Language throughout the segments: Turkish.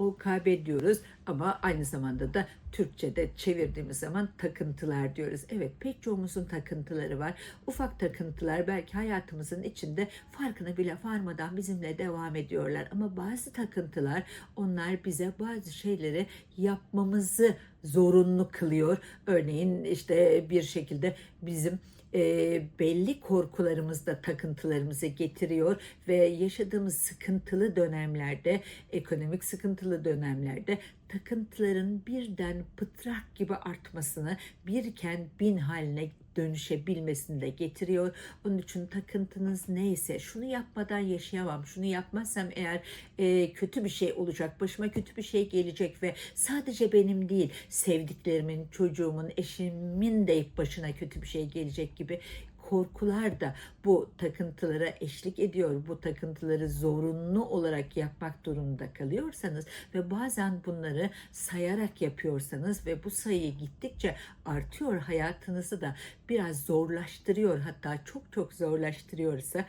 OKB diyoruz ama aynı zamanda da Türkçe'de çevirdiğimiz zaman takıntılar diyoruz. Evet pek çoğumuzun takıntıları var. Ufak takıntılar belki hayatımızın içinde farkına bile varmadan bizimle devam ediyorlar. Ama bazı takıntılar onlar bize bazı şeyleri yapmamızı zorunlu kılıyor. Örneğin işte bir şekilde bizim e, belli korkularımız da takıntılarımızı getiriyor ve yaşadığımız sıkıntılı dönemlerde, ekonomik sıkıntılı dönemlerde takıntıların birden pıtrak gibi artmasını, birken bin haline dönüşebilmesini de getiriyor. Onun için takıntınız neyse şunu yapmadan yaşayamam, şunu yapmazsam eğer e, kötü bir şey olacak, başıma kötü bir şey gelecek ve sadece benim değil sevdiklerimin, çocuğumun, eşimin de başına kötü bir şey gelecek gibi korkular da bu takıntılara eşlik ediyor. Bu takıntıları zorunlu olarak yapmak durumunda kalıyorsanız ve bazen bunları sayarak yapıyorsanız ve bu sayı gittikçe artıyor hayatınızı da biraz zorlaştırıyor hatta çok çok zorlaştırıyorsa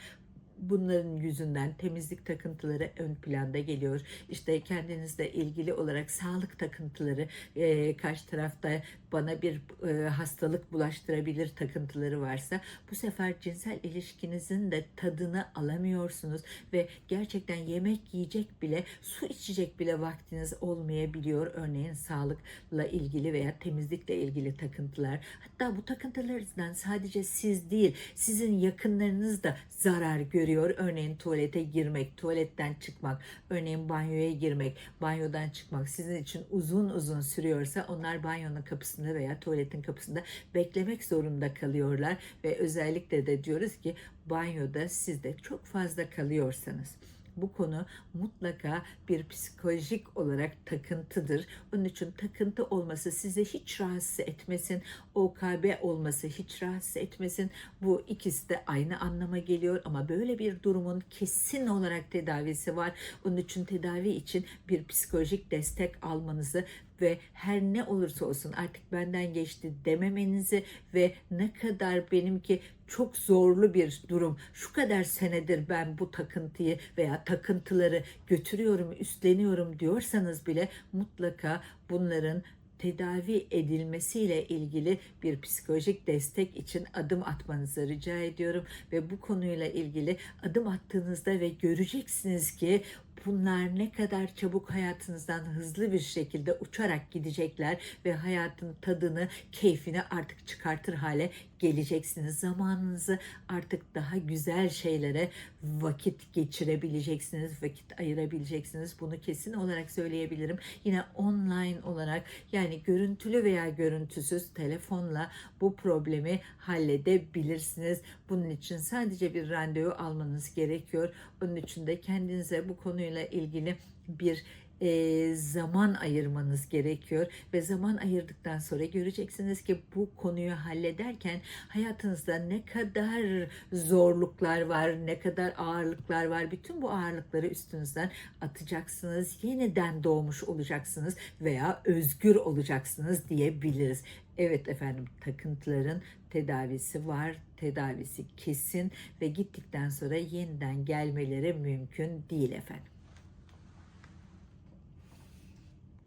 bunların yüzünden temizlik takıntıları ön planda geliyor. İşte kendinizle ilgili olarak sağlık takıntıları e, karşı tarafta bana bir e, hastalık bulaştırabilir takıntıları varsa bu sefer cinsel ilişkinizin de tadını alamıyorsunuz ve gerçekten yemek yiyecek bile su içecek bile vaktiniz olmayabiliyor. Örneğin sağlıkla ilgili veya temizlikle ilgili takıntılar. Hatta bu takıntılarınızdan sadece siz değil sizin yakınlarınız da zarar görüyor. Örneğin tuvalete girmek, tuvaletten çıkmak, örneğin banyoya girmek, banyodan çıkmak sizin için uzun uzun sürüyorsa onlar banyonun kapısında veya tuvaletin kapısında beklemek zorunda kalıyorlar. Ve özellikle de diyoruz ki banyoda siz de çok fazla kalıyorsanız bu konu mutlaka bir psikolojik olarak takıntıdır. Onun için takıntı olması size hiç rahatsız etmesin. OKB olması hiç rahatsız etmesin. Bu ikisi de aynı anlama geliyor ama böyle bir durumun kesin olarak tedavisi var. Onun için tedavi için bir psikolojik destek almanızı ve her ne olursa olsun artık benden geçti dememenizi ve ne kadar benimki çok zorlu bir durum. Şu kadar senedir ben bu takıntıyı veya takıntıları götürüyorum, üstleniyorum diyorsanız bile mutlaka bunların tedavi edilmesiyle ilgili bir psikolojik destek için adım atmanızı rica ediyorum ve bu konuyla ilgili adım attığınızda ve göreceksiniz ki bunlar ne kadar çabuk hayatınızdan hızlı bir şekilde uçarak gidecekler ve hayatın tadını, keyfini artık çıkartır hale geleceksiniz. Zamanınızı artık daha güzel şeylere vakit geçirebileceksiniz, vakit ayırabileceksiniz. Bunu kesin olarak söyleyebilirim. Yine online olarak yani görüntülü veya görüntüsüz telefonla bu problemi halledebilirsiniz. Bunun için sadece bir randevu almanız gerekiyor. Onun için de kendinize bu konuyla ilgili bir e, zaman ayırmanız gerekiyor ve zaman ayırdıktan sonra göreceksiniz ki bu konuyu hallederken hayatınızda ne kadar zorluklar var, ne kadar ağırlıklar var. Bütün bu ağırlıkları üstünüzden atacaksınız. Yeniden doğmuş olacaksınız veya özgür olacaksınız diyebiliriz. Evet efendim takıntıların tedavisi var, tedavisi kesin ve gittikten sonra yeniden gelmeleri mümkün değil efendim.